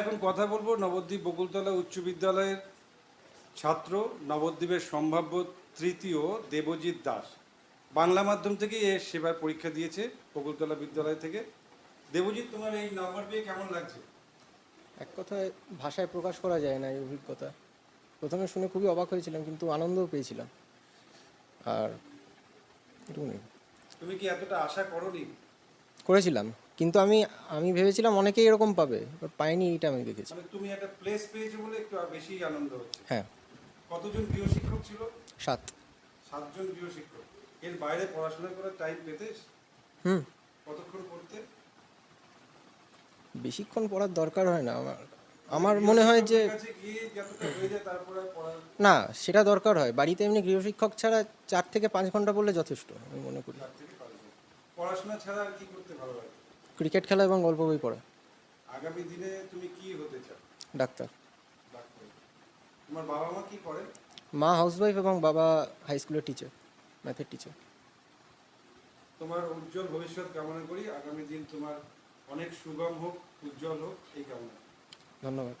এখন কথা বলব নবদ্বীপ বকুলতলা উচ্চ বিদ্যালয়ের ছাত্র নবদ্বীপের সম্ভাব্য তৃতীয় দেবজিৎ দাস। বাংলা মাধ্যম থেকে এ সেবার পরীক্ষা দিয়েছে বকুলতলা বিদ্যালয় থেকে। দেবজিৎ তোমার এই নাম্বার পেয়ে কেমন লাগছে? এক কথায় ভাষায় প্রকাশ করা যায় না এই অভিজ্ঞতা। প্রথমে শুনে খুবই অবাক হয়েছিলাম কিন্তু আনন্দও পেয়েছিলাম। আর এটুকুনি তুমি কি এতটা আশা করনি? করেছিলাম। কিন্তু আমি আমি ভেবেছিলাম অনেকেই এরকম পাবে বাট পাইনি এটা আমি দেখেছি। মানে তুমি একটা প্লেস পেয়েছ বলে একটু বেশি আনন্দ হচ্ছে। হ্যাঁ। কতজন গৃহ শিক্ষক ছিল? সাত। সাতজন গৃহ শিক্ষক। এর বাইরে পড়াশোনা করার টাইম পেতে? হুম। কতক্ষণ করতে? বেশিক্ষণ পড়ার দরকার হয় না আমার। আমার মনে হয় যে না সেটা দরকার হয়। বাড়িতে এমনি গৃহশিক্ষক ছাড়া চার থেকে পাঁচ ঘণ্টা পড়লে যথেষ্ট আমি মনে করি। পড়াশোনা ছাড়া আর কি করতে ভালো লাগে? ক্রিকেট খেলা এবং গল্প বই পড়া। আগামী দিনে তুমি কি হতে চাও? ডাক্তার। ডাক্তার। তোমার বাবা মা কি করে মা হাউসওয়াইফ এবং বাবা হাই স্কুলের টিচার ম্যাথের টিচার। তোমার উজ্জ্বল ভবিষ্যৎ কামনা করি। আগামী দিন তোমার অনেক সুগম হোক উজ্জ্বল হোক এই কামনা। ধন্যবাদ।